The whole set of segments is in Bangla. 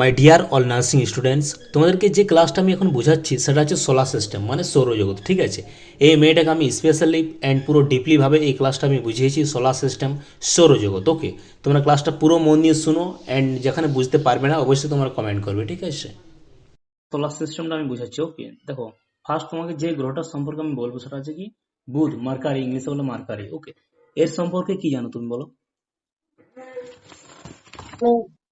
My dear all nursing students তোমাদেরকে যে ক্লাসটা আমি এখন বোঝাচ্ছি সেটা হচ্ছে সোলার সিস্টেম মানে সৌরজগৎ ঠিক আছে? এই মেয়েটাকে আমি স্পেশালি অ্যান্ড পুরো ডিপলিভাবে এই ক্লাসটা আমি বুঝিয়েছি সোলার সিস্টেম সৌরজগৎ ওকে তোমরা ক্লাসটা পুরো মন দিয়ে শুনো অ্যান্ড যেখানে বুঝতে পারবে না অবশ্যই তোমরা কমেন্ট করবে ঠিক আছে? সোলার সিস্টেমটা আমি বুঝাচ্ছি ওকে দেখো ফার্স্ট তোমাকে যে গ্রহটার সম্পর্কে আমি বলব সেটা হচ্ছে কি? বুধ মার্কারি ইংলিশে বলে মার্কারি ওকে এর সম্পর্কে কি জানো তুমি বলো?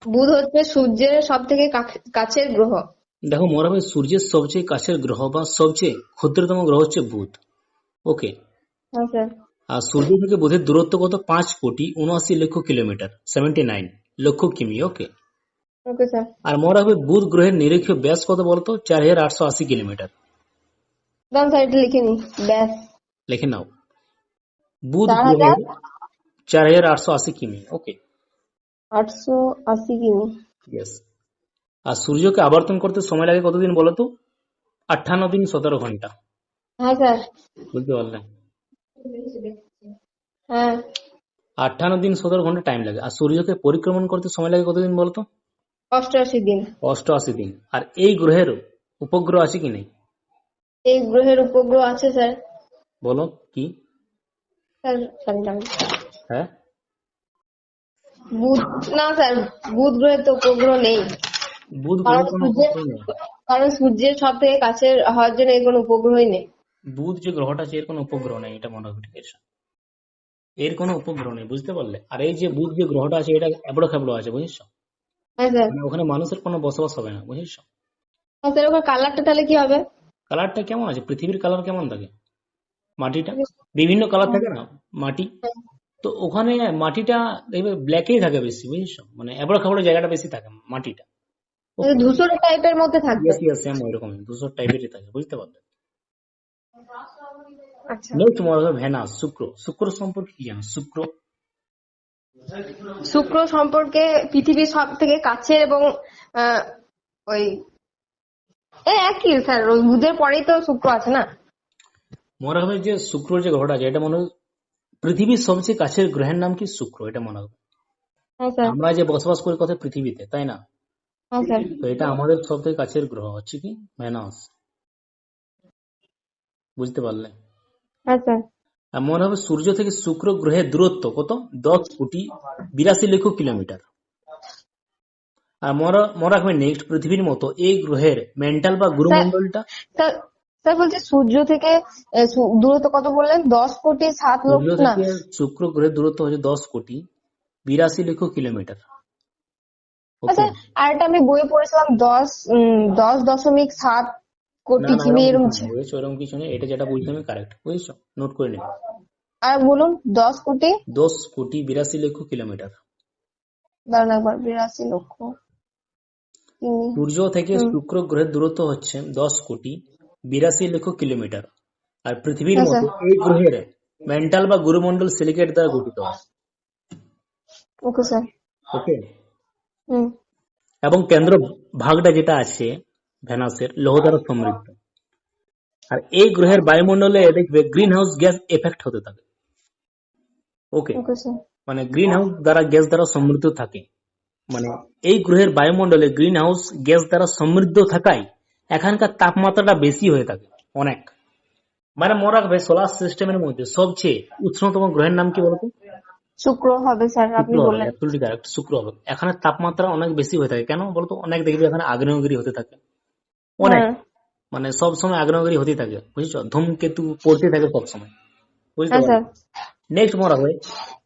বুধ হচ্ছে সূর্যের সব থেকে কাছের গ্রহ। দেখো মনে হবে সূর্যের সবচেয়ে কাছের গ্রহ বা সবচেয়ে ক্ষুদ্রতম গ্রহ হচ্ছে বুধ। ওকে হ্যাঁ আর সূর্য থেকে বুধের দূরত্ব কত? পাঁচ কোটি উনআশি লক্ষ কিলোমিটার সেভেন্টি নাইন লক্ষ কিমি ওকে ওকে আর মনে হবে বুধ গ্রহের নিরীক্ষ ব্যাস কত বলতো? চার হাজার আটশো আশি কিলোমিটার। নি ব্যাস। লিখে নাও। বুধ গ্রহের চার হাজার আটশো আশি কিমি ওকে আটশো আশি কিমি। আর সূর্যকে আবর্তন করতে সময় লাগে কতদিন বলো তো? আটান্ন দিন সতেরো ঘণ্টা। হ্যাঁ স্যার। বুঝতে পারলে? হ্যাঁ। আটান্ন দিন সতেরো ঘণ্টা টাইম লাগে। আর সূর্যকে পরিক্রমণ করতে সময় লাগে কতদিন বলতো অষ্টআশি দিন। অষ্টআশি দিন। আর এই গ্রহের উপগ্রহ আছে কি নেই? এই গ্রহের উপগ্রহ আছে স্যার। বলো কি? স্যার হ্যাঁ? বুধ না স্যার বুধ গ্রহের তো উপগ্রহ নেই। বুধ কোনো নেই। কারণ সূর্যের সব থেকে কাছের হওয়ার জন্য এর কোনো উপগ্রহই নেই। বুধ যে গ্রহটা আছে এর কোনো উপগ্রহ নেই এটা মনে রাখবে এর কোনো উপগ্রহ নেই বুঝতে পারলে? আর এই যে বুধ যে গ্রহটা আছে এটা এবড়ো খেবড়ো আছে বুঝেছ? হ্যাঁ মানে ওখানে মানুষের কোনো বসবাস হবে না হ্যাঁ ওখানে কালারটা তাহলে কি হবে? কালারটা কেমন আছে? পৃথিবীর কালার কেমন থাকে? মাটিটা? বিভিন্ন কালার থাকে না? মাটি? তো ওখানে মাটিটা দেখবে ব্ল্যাকেই থাকে বেশি বুঝেছ? মানে এবড়ো খেবড়ো জায়গাটা বেশি থাকে মাটিটা। ধূসর টাইপের মধ্যে থাকবে সেম ওইরকম। ধূসর টাইপেরই থাকে বুঝতে পারলে? নেক্সট মনে হবে ভেনাস শুক্র। শুক্র সম্পর্কে কি জানো? শুক্র। শুক্র সম্পর্কে পৃথিবীর সব থেকে কাছের এবং ওই একই স্যার। বুধের পরেই তো শুক্র আছে না? মনে হবে যে শুক্র যে গ্রহটা আছে এটা মনে হয় পৃথিবীর সবচেয়ে কাছের গ্রহের নাম কি? শুক্র এটা মনে হবে। হ্যাঁ আমরা যে বসবাস করি কথা পৃথিবীতে তাই না? হ্যাঁ তো এটা আমাদের সব থেকে কাছের গ্রহ হচ্ছে কি? ভেনাস বুঝতে পারলে? হ্যাঁ মনে হবে সূর্য থেকে শুক্র গ্রহের দূরত্ব কত? দশ কোটি বিরাশি লক্ষ কিলোমিটার। আর মনে মনে রাখবে নেক্সট পৃথিবীর মতো এই গ্রহের মেন্টাল বা গুরুমণ্ডলটা স্যার বলছে সূর্য থেকে দূরত্ব কত বললেন? দশ কোটি সাত লক্ষ না? শুক্র গ্রহের দূরত্ব হচ্ছে দশ কোটি বিরাশি লক্ষ কিলোমিটার। আচ্ছা আর একটা আমি বইয়ে পড়েছিলাম দশ দশ দশমিক সাত কোটি কিমি এরকম এরকম কিছু নেই, এটা যেটা বলছি আমি কারেক্ট বুঝেছ? নোট করে নেবে আর বলুন দশ কোটি? দশ কোটি বিরাশি লক্ষ কিলোমিটার। দাঁড়ান একবার বিরাশি লক্ষ। সূর্য থেকে শুক্র গ্রহের দূরত্ব হচ্ছে দশ কোটি বিরাশি লক্ষ কিলোমিটার। আর পৃথিবীর আচ্ছা। মতো এই গ্রহের মেন্টাল বা গুরুমণ্ডল সিলিকেট দ্বারা গঠিত ওকে স্যার। ওকে? এবং কেন্দ্র ভাগটা যেটা আছে ভেনাসের লৌহ দ্বারা সমৃদ্ধ। আর এই গ্রহের বায়ুমণ্ডলে দেখবে গ্রিন হাউস গ্যাস এফেক্ট হতে থাকে। ওকে? ওকে মানে গ্রিন হাউস দ্বারা গ্যাস দ্বারা সমৃদ্ধ থাকে। মানে এই গ্রহের বায়ুমণ্ডলে গ্রিন হাউস গ্যাস দ্বারা সমৃদ্ধ থাকায় এখানকার তাপমাত্রাটা বেশি হয়ে থাকে অনেক। মানে মনে রাখবে সোলার সিস্টেমের মধ্যে সবচেয়ে উষ্ণতম গ্রহের নাম কি বলতো? শুক্র হবে স্যার আপনি শুক্র হবে বললেন। কারেক্ট শুক্র হবে। এখানে তাপমাত্রা অনেক বেশি হয়ে থাকে। কেন বলতো? অনেক দেখবে এখানে আগ্নেয়গিরি হতে থাকে। অনেক। হ্যাঁ। মানে সব সময় আগ্নেয়গিরি হতেই থাকে বুঝছ? ধূমকেতু পড়তে থাকে সব সময়। বুঝতে নেক্সট মনে রাখবে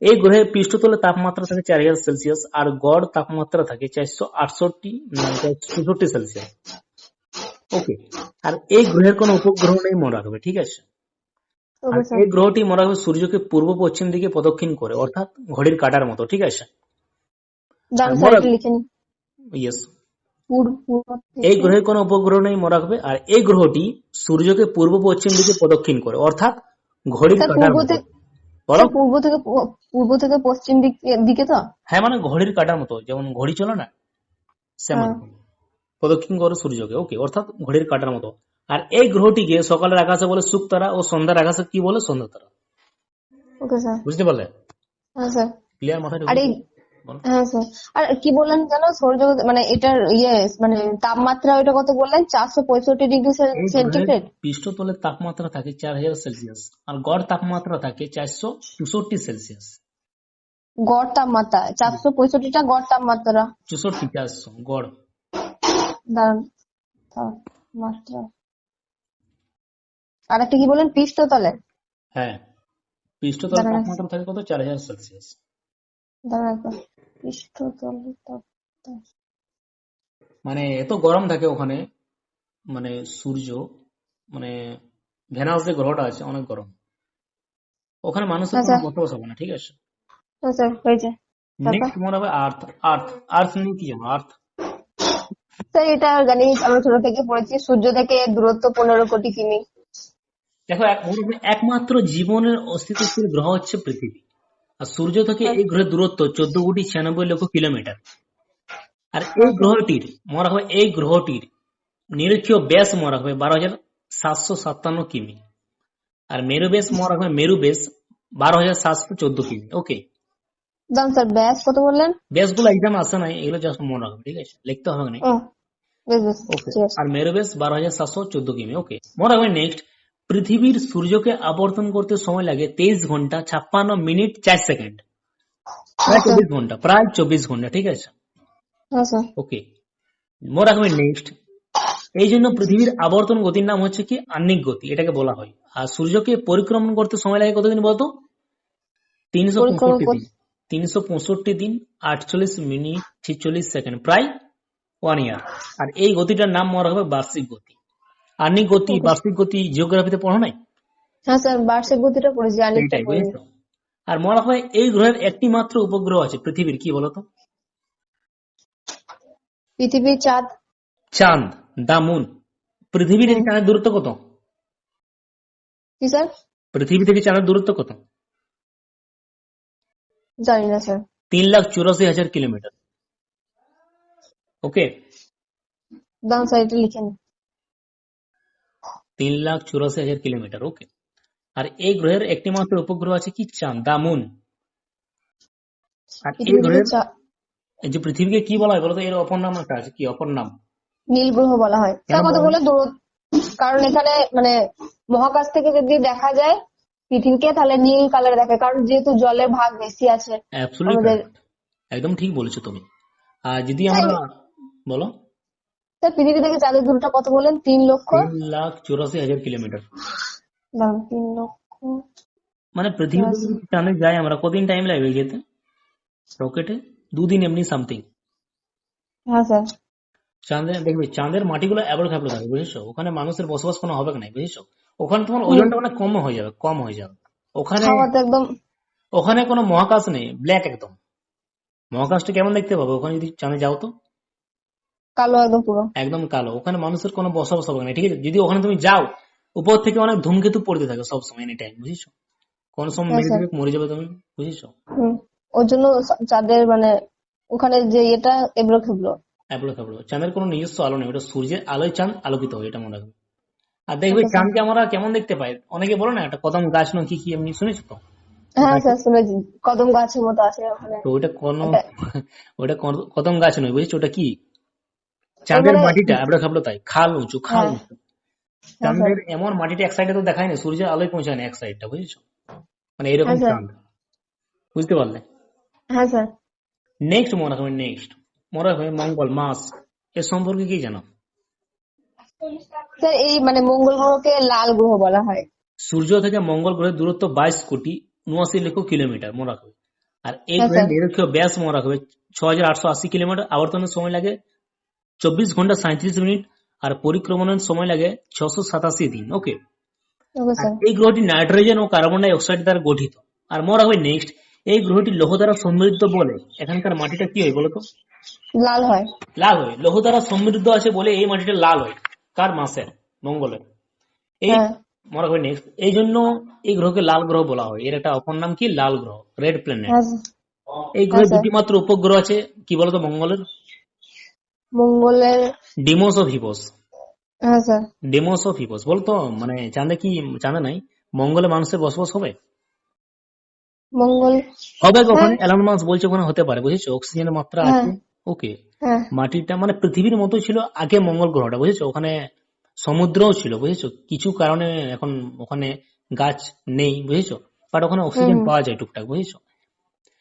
এই গ্রহের পৃষ্ঠতলের তাপমাত্রা থাকে চার হাজার সেলসিয়াস আর গড় তাপমাত্রা থাকে চারশো আটষট্টি চৌষট্টি সেলসিয়াস। ওকে আর এই গ্রহের কোনো উপগ্রহ নেই মনে রাখবে ঠিক আছে? আর এই গ্রহটি মনে রাখবে সূর্যকে পূর্ব পশ্চিম দিকে প্রদক্ষিণ করে অর্থাৎ ঘড়ির কাটার মতো ঠিক আছে? ইয়েস এই গ্রহের কোনো উপগ্রহ নেই মনে রাখবে আর এই গ্রহটি সূর্যকে পূর্ব পশ্চিম দিকে প্রদক্ষিণ করে অর্থাৎ ঘড়ির কাটার পূর্ব মতো। থেকে পূর্ব থেকে পূর্ব থেকে পশ্চিম দিক দিকে তো? হ্যাঁ মানে ঘড়ির কাটার মতো যেমন ঘড়ি চলে না? সেমন। হ্যাঁ। প্রদক্ষিণ করে সূর্যকে। ওকে অর্থাৎ ঘড়ির কাটার মতো। আর এই গ্রহটিকে সকালের আকাশে বলে শুক তারা ও সন্ধ্যার আকাশে কি বলে? সন্ধ্যা তারা। বুঝতে পারলে? ক্লিয়ার মাথায় হ্যাঁ স্যার আর কি বললেন যেন সৌরজগৎ মানে এটার ইয়ে মানে তাপমাত্রা ওইটা কত বললেন? চারশো পঁয়ষট্টি ডিগ্রি সেন্টিগ্রেড। পৃষ্ঠতলের তাপমাত্রা থাকে চার হাজার সেলসিয়াস। আর গড় তাপমাত্রা থাকে চারশো চৌষট্টি সেলসিয়াস। গড় তাপমাত্রা চারশো পঁয়ষট্টিটা গড় তাপমাত্রা। চৌষট্টি চারশো গড়। দাঁড়ান তাপমাত্রা আর একটা কি বললেন পৃষ্ঠতলে? হ্যাঁ পৃষ্ঠতলের। তাপমাত্রা থাকে কত? চার হাজার সেলসিয়াস। দাঁড়ান একবার। পৃষ্ঠতলে তাপমাত্রা। মানে এত গরম থাকে ওখানে মানে সূর্য মানে ভেনাস যে গ্রহটা আছে অনেক গরম। ওখানে মানুষের আচ্ছা। কোনো বসবাস হবে না ঠিক আছে? নেক্সট মনে হবে আর্থ আর্থ আর্থ নিয়ে কি জানো? আর্থ স্যার, এটা জানি আমরা ছোট থেকে পড়েছি। সূর্য থেকে দূরত্ব পনেরো কোটি কিমি। দেখো একমাত্র জীবনের অস্তিত্বশীল গ্রহ হচ্ছে পৃথিবী। আর সূর্য থেকে এই গ্রহের দূরত্ব চোদ্দ কোটি ছিয়ানব্বই লক্ষ কিলোমিটার। আর এই গ্রহটির মনে হবে এই গ্রহটির, নিরক্ষীয় ব্যাস মরা হবে বারো হাজার সাতশো সাতান্ন কিমি। আর মেরু ব্যাস মনে হবে, মেরু ব্যাস বারো হাজার সাতশো চোদ্দ কিমি। ওকে দাম স্যার ব্যাস কত বললেন? ব্যাসগুলো এক্সাম আসে নাই এগুলো জাস্ট মনে রাখবে ঠিক আছে? লিখতে হবে না। আর মেরু ব্যাস বারো হাজার সাতশো চোদ্দ কিমি ওকে মনে রাখবে নেক্সট পৃথিবীর সূর্যকে আবর্তন করতে সময় লাগে তেইশ ঘণ্টা ছাপ্পান্ন মিনিট চার সেকেন্ড। প্রায় চব্বিশ ঘণ্টা প্রায় চব্বিশ ঘণ্টা ঠিক আছে? ওকে মনে রাখবে নেক্সট এই জন্য পৃথিবীর আবর্তন গতির নাম হচ্ছে কি? আহ্নিক গতি এটাকে বলা হয়। আর সূর্যকে পরিক্রমণ করতে সময় লাগে কতদিন বলতো? তিনশো পঁয়ষট্টি দিন। তিনশো পঁয়ষট্টি দিন আটচল্লিশ মিনিট ছিচল্লিশ সেকেন্ড প্রায় ওয়ান ইয়ার আর এই গতিটার নাম মনে হবে বার্ষিক গতি। আহ্নিক গতি বার্ষিক গতি জিওগ্রাফিতে পড়া নাই? হ্যাঁ স্যার বার্ষিক গতিটা পড়েছি আর মনে হয় এই গ্রহের একটি মাত্র উপগ্রহ আছে পৃথিবীর কি বলতো? পৃথিবীর চাঁদ। চাঁদ দামুন পৃথিবীর পৃথিবী চাঁদের দূরত্ব কত? কি স্যার? পৃথিবী থেকে চাঁদের দূরত্ব কত? তিন লাখ চুরাশি হাজার কিলোমিটার। ওকে দাম স্যার এটা লিখে নিন। তিন লাখ চুরাশি হাজার কিলোমিটার ওকে আর এই গ্রহের একটি মাত্র উপগ্রহ আছে কি? চাঁদ দা মুন। আর এই গ্রহের এই যে পৃথিবীকে কি বলা হয় বলতো এর অপর নাম একটা আছে কি? অপর নাম। নীল গ্রহ বলা হয়। স্যার কেন কথা বলে কারণ এখানে মানে মহাকাশ থেকে যদি দেখা যায় পৃথিবীকে তাহলে নীল কালার দেখে কারণ যেহেতু জলের ভাগ বেশি আছে আমাদের- একদম ঠিক বলেছ তুমি। আর যদি আমরা বলো। স্যার পৃথিবী থেকে চাঁদের দূরটা কত বলেন? তিন লক্ষ? তিন লাখ চুরাশি হাজার কিলোমিটার। তিন লক্ষ। মানে পৃথিবী চাঁদে যাই আমরা। কদিন টাইম লাগবে যেতে? রকেটে দুদিন এমনি সামথিং হ্যাঁ স্যার। চাঁদে দেখবে চাঁদের মাটিগুলো অ্যাবল খাবলো থাকে বুঝেছ? ওখানে মানুষের বসবাস কোনো হবে না বুঝেছ? ওখানে তোমার ওজনটা অনেক কম হয়ে যাবে কম হয়ে যাবে। ওখানে একদম ওখানে কোনো মহাকাশ নেই ব্ল্যাক একদম। মহাকাশটা কেমন দেখতে পাবে? ওখানে যদি চাঁদে যাও তো? কালো একদম পুরো। একদম কালো। ওখানে মানুষের কোনো বসবাস হবে না ঠিক আছে? যদি ওখানে তুমি যাও উপর থেকে অনেক ধূমকেতু পড়তে থাকে সব সময় এনি টাইম বুঝেছ? কোন সময় হ্যাঁ, মেরে যাবে তুমি বুঝেছ? ওর জন্য চাঁদের মানে ওখানে যে এটা এবড়ো খেবলো। খাবলো। চাঁদের কোনো নিজস্ব আলো নেই ওটা সূর্যের আলোয় চাঁদ আলোকিত হয় এটা মনে রাখবে। আর দেখবে আচ্ছা, চাঁদকে আমরা কেমন দেখতে পাই? অনেকে বলো না একটা কদম গাছ নয় কি কি এমনি শুনেছো তো? হ্যাঁ স্যার শুনেছি। কদম গাছের মতো আছে ওখানে। তো ওটা কোন ওটা- কদম গাছ নয় বুঝেছ? ওটা কি? চাঁদের মাটিটা এবড়ো খাবলো তাই খাল উঁচু খাল হ্যাঁ। উঁচু চাঁদের এমন মাটিটা এক সাইডে তো দেখায় না সূর্যের আলোয় পৌঁছায় না এক সাইডটা বুঝেছ? মানে এরকম হ্যাঁ, চাঁদ। বুঝতে পারলে? হ্যাঁ স্যার। নেক্সট মনে রাখবে নেক্সট মনে রাখবে মঙ্গল মাস। এর সম্পর্কে কি জানো? স্যার এই মানে মঙ্গল গ্রহকে লাল গ্রহ বলা হয়। সূর্য থেকে মঙ্গল গ্রহের দূরত্ব বাইশ কোটি উনআশি লক্ষ কিলোমিটার মনে রাখবে। আর এই হ্যাঁ, গ্রহের নিরক্ষীয় ব্যাস মনে রাখবে ছ হাজার আটশো আশি কিলোমিটার। আবর্তনের সময় লাগে চব্বিশ ঘণ্টা সাঁত্রিশ মিনিট আর পরিক্রমণের সময় লাগে ছশো সাতাশি দিন ওকে? এই গ্রহটি নাইট্রোজেন ও কার্বন ডাই অক্সাইড দ্বারা গঠিত। আর মনে রাখবে নেক্সট এই গ্রহটি লৌহ দ্বারা সমৃদ্ধ বলে। এখানকার মাটিটা কি হয় বলতো লাল হয়। লাল হয়। লৌহ দ্বারা সমৃদ্ধ আছে বলে এই মাটিটা লাল হয়। কার মাসের? মঙ্গলের। এই হ্যাঁ। মনে রাখবে নেক্সট এই জন্য এই গ্রহকে লাল গ্রহ বলা হয়। এর একটা অপর নাম কি? লাল গ্রহ রেড প্ল্যানেট হ্যাঁ। এই গ্রহে আচ্ছা। দুটি মাত্র উপগ্রহ আছে। কি বলতো মঙ্গলের? মঙ্গলের ডিমোস অফ হ্যাঁ স্যার। ডেমোস ও ভিপোস বলতো মানে চাঁদে কি চাঁদে নাই? মঙ্গলে মানুষের বসবাস হবে? মঙ্গল হবে ওখানে এলন মাস বলছে ওখানে হতে পারে বুঝেছ? অক্সিজেনের মাত্রা হ্যাঁ। আছে। ওকে হ্যাঁ মাটিটা মানে পৃথিবীর মতো ছিল আগে মঙ্গল গ্রহটা বুঝেছ? ওখানে সমুদ্রও ছিল বুঝেছ? কিছু কারণে এখন ওখানে গাছ নেই বুঝেছ? বাট ওখানে অক্সিজেন পাওয়া যায় টুকটাক বুঝেছ?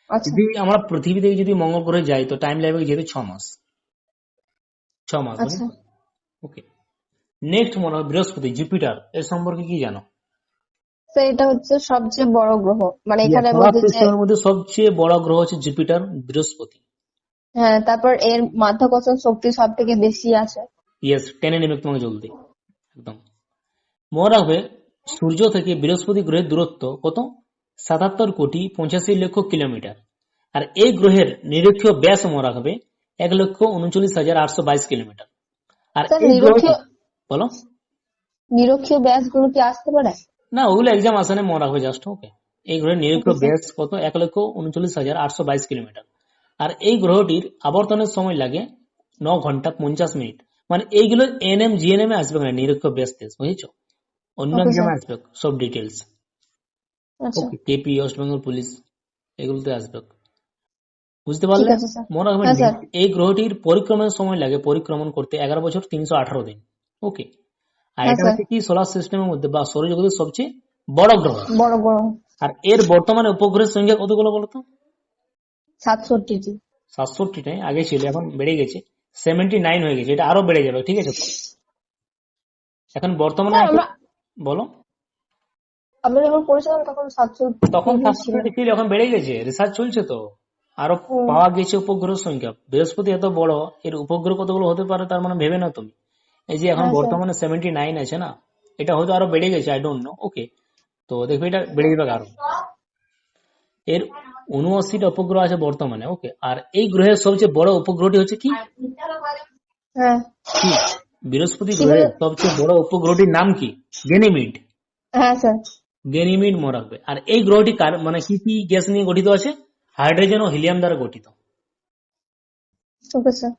আচ্ছা। যদি আমরা পৃথিবী থেকে যদি মঙ্গল গ্রহে যাই তো টাইম লাগবে যেতে ছ মাস। ছ মাস আচ্ছা। ওকে নেক্সট মনে হয় বৃহস্পতি জুপিটার এর সম্পর্কে কি জানো? এটা হচ্ছে সবচেয়ে বড় গ্রহ। মানে এখানে মধ্যে সবচেয়ে বড় গ্রহ হচ্ছে জুপিটার বৃহস্পতি। হ্যাঁ তারপর এর মাধ্যাকর্ষণ শক্তি সব থেকে বেশি আছে। ইয়েস টেনে নেবে তোমাকে জলদি। একদম। মনে রাখবে সূর্য থেকে বৃহস্পতি গ্রহের দূরত্ব কত? সাতাত্তর কোটি পঁচাশি লক্ষ কিলোমিটার। আর এই গ্রহের নিরক্ষীয় ব্যাস মনে রাখবে এক লক্ষ উনচল্লিশ হাজার আটশো বাইশ কিলোমিটার। আর বলো। নিরক্ষীয় ব্যাসগুলো কি আসতে পারে? না ওগুলো এক্সাম আসে না মনে রাখবে জাস্ট ওকে এই গ্রহের নিরক্ষীয় ব্যাস কত? এক লক্ষ উনচল্লিশ হাজার আটশো বাইশ কিলোমিটার। আর এই গ্রহটির আবর্তনের সময় লাগে ন ঘণ্টা পঞ্চাশ মিনিট। মানে এইগুলো এনএম জিএনএম এ আসবে না নিরক্ষীয় ব্যাস টেস্ট বুঝেছ? অন্য এক্সামে আসবে সব details KP West Bengal police এগুলোতে আসবে। বুঝতে পারলে। মনে রাখবেন হ্যাঁ, এই গ্রহটির পরিক্রমণের সময় লাগে পরিক্রমণ করতে এগারো বছর তিনশো আঠারো দিন। ওকে আর হ্যাঁ, এটা হচ্ছে কি? সোলার সিস্টেমের মধ্যে বা সৌরজগতের সবচেয়ে বড় গ্রহ। বড় বড় আর এর বর্তমানে উপগ্রহের সংখ্যা কতগুলো বলতো? সাতষট্টিটি। সাতষট্টিটাই আগে ছিল এখন বেড়ে গেছে। সেভেন্টি নাইন হয়ে গেছে এটা আরও বেড়ে যাবে ঠিক আছে এখন বর্তমানে বলো। আমরা যখন পড়েছিলাম তখন সাতষট্টি তখন সাতষট্টি ছিল এখন বেড়ে গেছে রিসার্চ চলছে তো। আরও পাওয়া গেছে উপগ্রহের সংখ্যা। বৃহস্পতি এত বড় এর উপগ্রহ কতগুলো হতে পারে তার মানে ভেবে না তুমি। এই যে এখন হ্যাঁ, বর্তমানে সেভেন্টি নাইন আছে না এটা হয়তো আরও বেড়ে গেছে আই ডোন্ট নো ওকে তো দেখবে এটা বেড়ে যাবে আরও। এর উনআশিটা উপগ্রহ আছে বর্তমানে ওকে আর এই গ্রহের সবচেয়ে বড় উপগ্রহটি হচ্ছে কি? হ্যাঁ। বৃহস্পতি গ্রহের সবচেয়ে বড় উপগ্রহটির নাম কি? গেনিমিড। হ্যাঁ স্যার। গেনিমিড মনে রাখবে আর এই গ্রহটি কার মানে কি কি গ্যাস নিয়ে গঠিত আছে? হাইড্রোজেন ও হিলিয়াম দ্বারা গঠিত। ওকে স্যার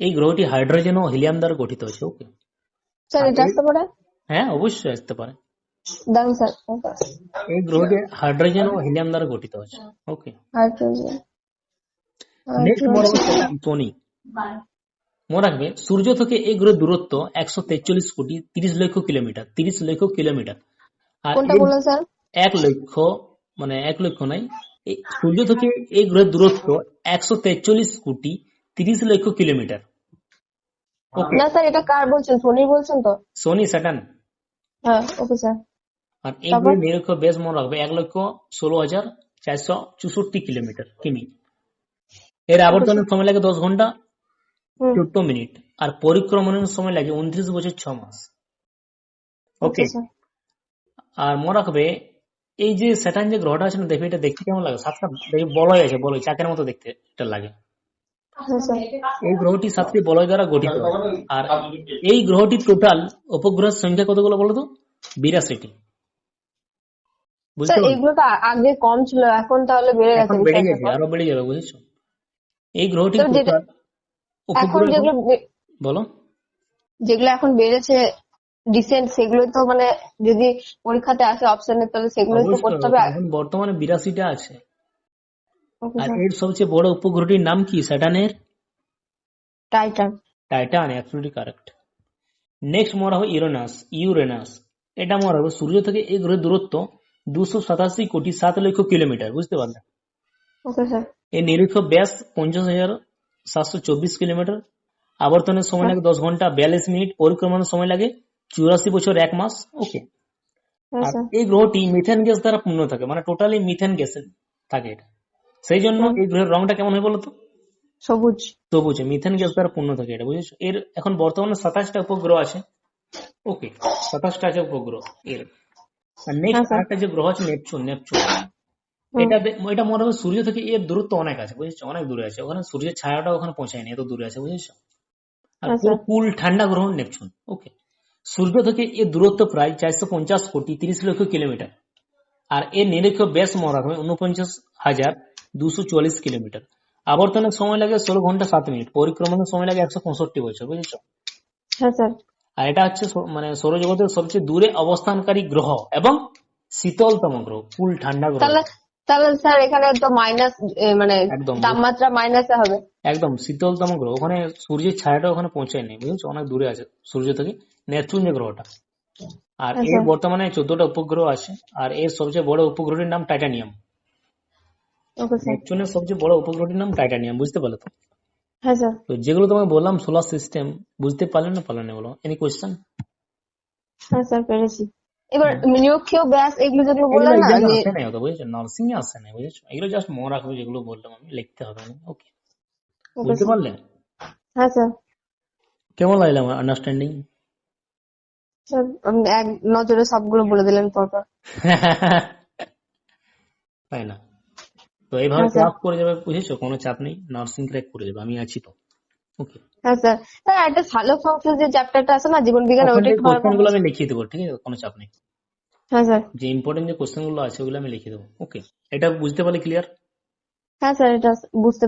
এই গ্রহটি হাইড্রোজেন ও হিলিয়াম দ্বারা গঠিত আছে ওকে স্যার এটা আসতে পারে? হ্যাঁ অবশ্যই আসতে পারে। দাম স্যার ওকে এই গ্রহটি হাইড্রোজেন ও হিলিয়াম দ্বারা গঠিত আছে। ওকে হাইড্রোজেন। নেক্সট মনে রাখবে মনে সূর্য থেকে এই গ্রহের দূরত্ব একশো তেচল্লিশ কোটি তিরিশ লক্ষ কিলোমিটার তিরিশ লক্ষ কিলোমিটার। আর এক লক্ষ মানে এক লক্ষ নাই সূর্য থেকে এই গ্রহের দূরত্ব একশো তেচল্লিশ কোটি তিরিশ লক্ষ কিলোমিটার। না স্যার এটা কার বলছেন? সোনি বলছেন তো? সোনি স্যাটার্ন। হ্যাঁ ওকে স্যার। আর? গ্রহের নিরক্ষ বেশ মনে রাখবে এক লক্ষ ষোলো হাজার চারশো চৌষট্টি কিলোমিটার কিমি। এর আবর্তনের সময় লাগে দশ ঘণ্টা চোদ্দ মিনিট আর পরিক্রমণের সময় লাগে উনত্রিশ বছর ছ মাস। ওকে? ওকে আর মনে রাখবে এই যে স্যাটার্ন যে গ্রহটা আছে না দেখবে এটা দেখতে কেমন লাগে? সাতটা দেখবে বলয় আছে বলয় চাকের মতো দেখতে এটা লাগে। হ্যাঁ এই গ্রহটি সাতটি বলয় দ্বারা গঠিত। আর এই গ্রহটি টোটাল উপগ্রহের সংখ্যা কতগুলো বলো তো? বিরাশিটি। বুঝতে এগুলো তো আগে কম ছিল এখন তাহলে বেড়ে গেছে এখন বেড়ে গেছে আরও বেড়ে যাবে বুঝেছ? এই গ্রহটির তো যেটা- টোটাল এখন যেগুলো বলো। যেগুলো এখন বেড়েছে রিসেন্ট সেগুলো তো মানে যদি পরীক্ষাতে আসে অপশনে তাহলে সেগুলো তো করতে হবে। এখন বর্তমানে বিরাশিটা আছে। আর এর সবচেয়ে বড় উপগ্রহটির নাম কি? স্যাটার্নের Titan. Titan absolutely correct next মরা হবে ইউরেনাস ইউরেনাস। এটা মরা হবে সূর্য থেকে এই গ্রহের দূরত্ব দুশো সাতাশি কোটি সাত লক্ষ কিলোমিটার বুঝতে পারলে? ওকে স্যার এই নিরীক্ষ ব্যাস পঞ্চাশ হাজার সাতশো চব্বিশ কিলোমিটার। আবর্তনের সময় লাগে দশ ঘণ্টা বিয়াল্লিশ মিনিট। পরিক্রমণের সময় লাগে চুরাশি বছর এক মাস। ওকে এই গ্রহটি মিথেন গ্যাস দ্বারা পূর্ণ থাকে মানে টোটালি মিথেন গ্যাস থাকে এটা। সেই জন্য এই গ্রহের রংটা কেমন হয় বলতো সবুজ। সবুজ মিথেন গ্যাস দ্বারা পূর্ণ থাকে এটা বুঝেছ? এর এখন বর্তমানে সাতাশটা উপগ্রহ আছে। ওকে সাতাশটা আছে উপগ্রহ এর। নেক্সট। আরেকটা যে গ্রহ আছে নেপচুন নেপচুন। এটা এটা মনে হবে সূর্য থেকে এর দূরত্ব অনেক আছে বুঝেছ? অনেক দূরে আছে। ওখানে সূর্যের ছায়াটা ওখানে পৌঁছায়নি এত দূরে আছে বুঝেছ? আর হ্যাঁ, পুরো কুল ঠান্ডা গ্রহ নেপচুন। ওকে সূর্য থেকে এর দূরত্ব প্রায় চারশো পঞ্চাশ কোটি তিরিশ লক্ষ কিলোমিটার। আর এর নিরীক্ষ ব্যাস মনে হবে উনপঞ্চাশ হাজার দুশো চুয়াল্লিশ কিলোমিটার। আবর্তনের সময় লাগে ষোলো ঘণ্টা সাত মিনিট পরিক্রমণের সময় লাগে একশো পঁয়ষট্টি বছর বুঝেছ? হ্যাঁ স্যার। আর এটা হচ্ছে মানে সৌরজগতের সবচেয়ে দূরে অবস্থানকারী গ্রহ এবং শীতলতম গ্রহ কুল ঠান্ডা গ্রহ। তাহলে স্যার এখানে তো মাইনাস মানে তাপমাত্রা মাইনাসে হবে। একদম শীতলতম গ্রহ। ওখানে সূর্যের ছায়াটা ওখানে পৌঁছায় নেই বুঝেছ? অনেক দূরে আছে সূর্য থেকে। নেপচুন যে গ্রহটা। আর এর আচ্ছা। বর্তমানে চোদ্দটা উপগ্রহ আছে আর এর সবচেয়ে বড় উপগ্রহটির নাম টাইটানিয়াম। নেপচুনের সবচেয়ে বড় উপগ্রহটির নাম টাইটানিয়াম বুঝতে পারলে তো? হ্যাঁ স্যার। তো যেগুলো তোমাকে বললাম সোলার সিস্টেম বুঝতে পারলেন না পারলেন না বলো। এনি কোয়েশ্চেন হ্যাঁ স্যার পেরেছি। এবার নিরক্ষীয় ব্যাস এগুলো যেগুলো বললেন না আসে না ওটা বুঝেছ? নার্সিং এ আসে না বুঝেছ? এগুলো জাস্ট মনে রাখবে যেগুলো বললাম আমি লিখতে হবে ওকে ওকে বুঝতে পারলে? হ্যাঁ স্যার। কেমন লাগল আমার আন্ডারস্ট্যান্ডিং স্যার আপনি এক নজরে সবগুলো বলে দিলেন পরপর। তাই না? তো এইভাবে হ্যাঁ। ক্লাস করে যাবে বুঝেছ? কোনো চাপ নেই। নার্সিং ক্র্যাক করে যাবে। আমি আছি তো। ওকে হ্যাঁ স্যার স্যার একটা সালো ফাংশন যে চ্যাপ্টারটা আছে না জীবন বিজ্ঞান একটু আমি লিখিয়ে দেবো ঠিক আছে? কোনো চাপ নেই। হ্যাঁ স্যার যে ইম্পর্টেন্ট যে কোশ্চেনগুলো আছে ওগুলো আমি লিখে দেবো। ওকে এটা বুঝতে পারলে ক্লিয়ার হ্যাঁ স্যার এটা বুঝতে